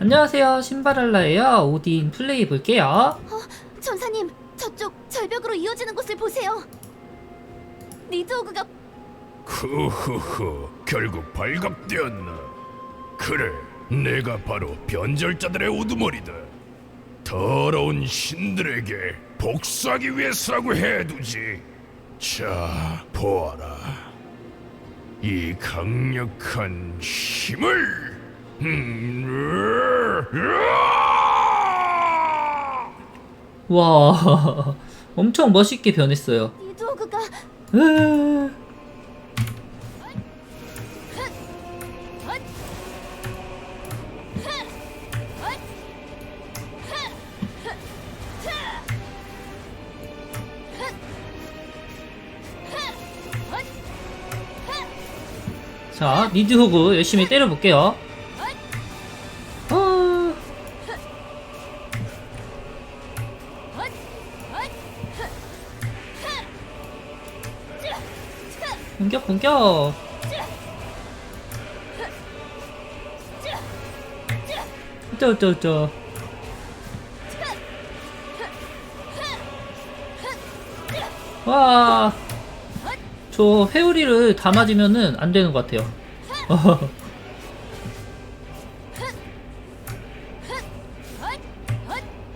안녕하세요. 신바랄라예요. 오딘 플레이 볼게요. 전사님, 저쪽 절벽으로 이어지는 곳을 보세요. 리드오그가 흐흐흐 결국 발각되었나? 그래 내가 바로 변절자들의 우두머리다. 더러운 신들에게 복수하기 위해서라고 해두지. 자 보아라. 이 강력한 힘을 음, 으아! 와 엄청 멋있게 변했어요. 자 리드호그 열심히 때려볼게요 공격 공격. 어쩌어쩌어쩌. 와, 저 회오리를 다 맞으면은 안 되는 것 같아요.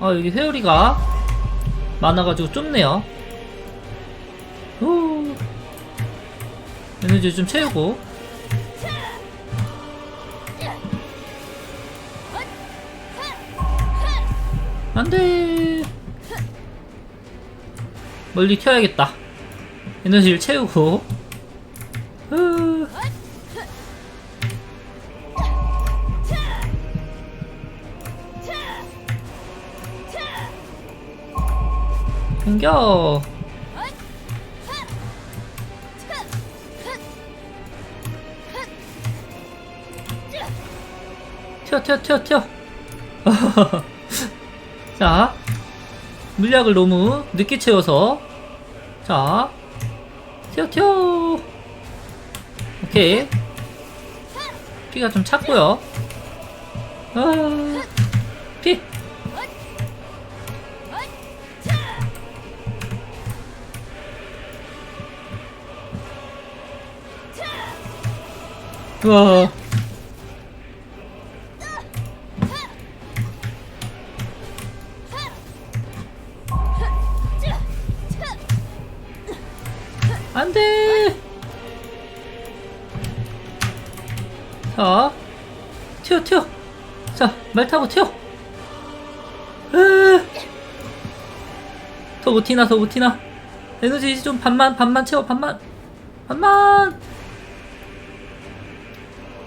아, 여기 회오리가 많아가지고 좁네요. 오. 에너지 좀 채우고. 안 돼. 멀리 튀어야겠다. 에너지를 채우고. 공격. 튀어 튀어 튀어 튀어. 자, 물약을 너무 늦게 채워서 자, 튀어 튀어. 오케이. 피가 좀 찼고요. 아, 우와. 안 돼! 자, 튀어, 튀어! 자, 말 타고 튀어! 으. 더 못티나, 더 못티나! 에너지 좀 반만, 반만 채워, 반만! 반만!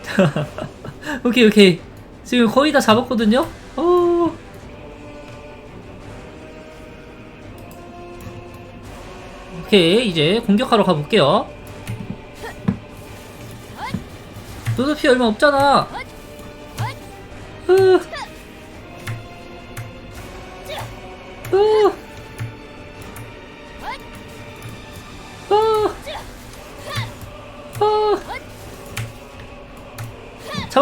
오케이, 오케이. 지금 거의 다 잡았거든요? 오. 오케이 이제 공격하러 가볼게요 너도 피 얼마 없잖아 으. 으.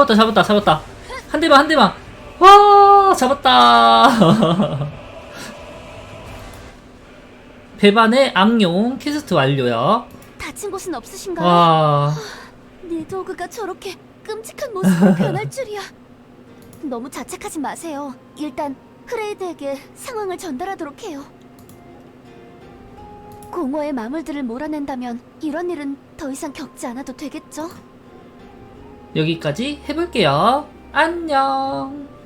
잡았다 잡았다 잡았다 한 대만 한 대만 와 잡았다 배반의 악용 퀘스트 완료요. 다친 곳은 없으신가요? 와, 리드오그가 저렇게 끔찍한 모습으로 변할 줄이야. 너무 자책하지 마세요. 일단 흐레이드에게 상황을 전달하도록 해요. 공허의 마물들을 몰아낸다면 이런 일은 더 이상 겪지 않아도 되겠죠? 여기까지 해볼게요. 안녕.